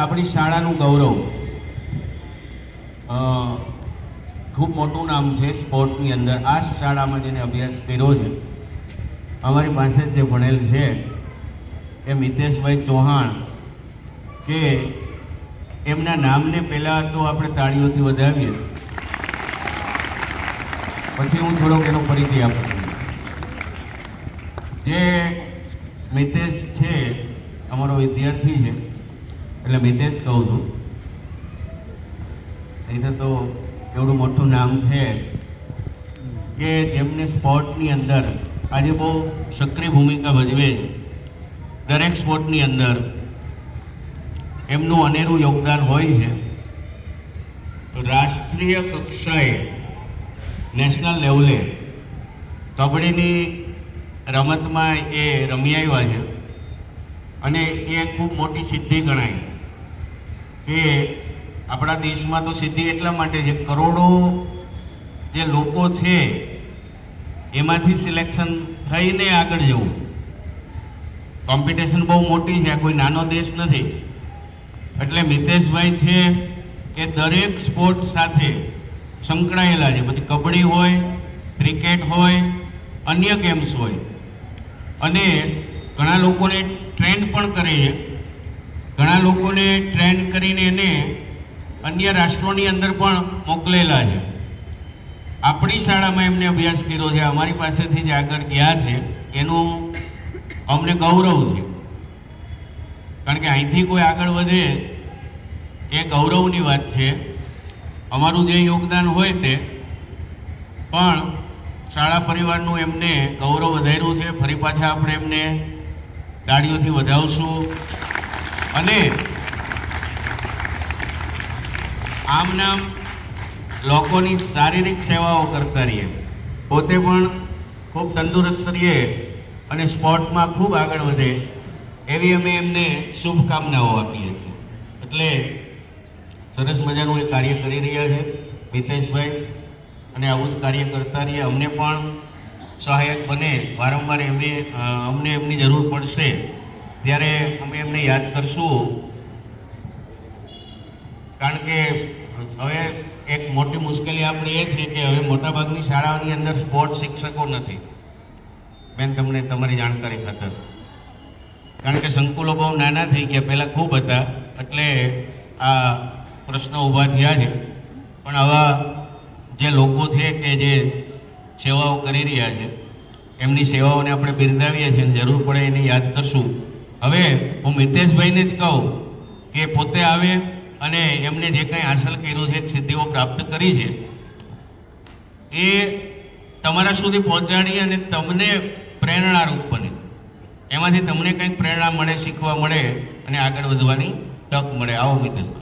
આપણી શાળાનું ગૌરવ. ખૂબ મોટું નામ છે સ્પોર્ટની અંદર. આ શાળામાં જેને અભ્યાસ કર્યો છે, અમારી પાસે જ ભણેલ છે, એ મિતેશભાઈ ચૌહાણ કે એમના નામને પહેલાં તો આપણે તાળીઓથી વધાવીએ. પછી હું થોડોક એનો પરિચય આપું. છું જે મિતેશ છે, અમારો વિદ્યાર્થી છે એટલે મિતેશ કહું છું. નહીં તો એવડું મોટું નામ છે કે જેમને સ્પોર્ટની અંદર આજે બહુ સક્રિય ભૂમિકા ભજવે છે. દરેક સ્પોર્ટની અંદર એમનું અનેરું યોગદાન હોય છે. તો રાષ્ટ્રીય કક્ષાએ નેશનલ લેવલે કબડ્ડીની રમતમાં એ રમી આવ્યા છે. અને એ ખૂબ મોટી સિદ્ધિ ગણાય. કે આપણા દેશમાં તો સિદ્ધિ એટલા માટે છે, કરોડો જે લોકો છે, એમાંથી સિલેક્શન થઈને આગળ જવું. કોમ્પિટિશન બહુ મોટી છે કોઈ નાનો દેશ નથી. એટલે મિતેશભાઈ છે એ દરેક સ્પોર્ટ સાથે સંકળાયેલા છે. પછી કબડ્ડી હોય, ક્રિકેટ હોય, અન્ય ગેમ્સ હોય. અને ઘણા લોકોને ટ્રેન્ડ પણ કરે છે. ઘણા લોકોને ટ્રેન કરીને એને અન્ય રાષ્ટ્રોની અંદર પણ મોકલેલા છે. આપણી શાળામાં એમને અભ્યાસ કર્યો છે, અમારી પાસેથી જે આગળ ગયા છે. એનું અમને ગૌરવ છે. કારણ કે અહીંથી કોઈ આગળ વધે એ ગૌરવની વાત છે. અમારું જે યોગદાન હોય તે. પણ શાળા પરિવારનું એમને ગૌરવ વધાર્યું છે. ફરી પાછા આપણે એમને ગાડીઓથી વધાવશું. અને આમ નામ લોકોની શારીરિક સેવાઓ કરતા રહીએ. પોતે પણ ખૂબ તંદુરસ્ત રહીએ અને સ્પોર્ટમાં ખૂબ આગળ વધે એવી અમે એમને શુભકામનાઓ આપીએ છીએ. એટલે સરસ મજાનું એ કાર્ય કરી રહ્યા છે મિતેશભાઈ અને આવું જ કાર્ય કરતા રહીએ. અમને પણ સહાયક બને. વારંવાર એમને અમને એમની જરૂર પડશે. ત્યારે અમે એમને યાદ કરશું. કારણ કે હવે એક મોટી મુશ્કેલી આપણી એ છે કે હવે મોટાભાગની શાળાઓની અંદર સ્પોર્ટ શિક્ષકો નથી. બેન, તમને તમારી જાણકારી ખાતર. કારણ કે સંકુલો બહુ નાના થઈ ગયા, પહેલાં ખૂબ હતા. એટલે આ પ્રશ્નો ઊભા થયા છે. પણ આવા જે લોકો છે કે જે સેવાઓ કરી રહ્યા છે, એમની સેવાઓને આપણે બિરદાવીએ છીએ જરૂર પડે એને યાદ કરશું. હવે હું મિતેશભાઈને જ કહું કે પોતે આવે અને એમને જે કંઈ હાંસલ કર્યું છે, સિદ્ધિઓ પ્રાપ્ત કરી છે, એ તમારા સુધી પહોંચાડી અને તમને પ્રેરણારૂપ બને. એમાંથી તમને કંઈક પ્રેરણા મળે, શીખવા મળે અને આગળ વધવાની તક મળે. આવો મિતેશભાઈ.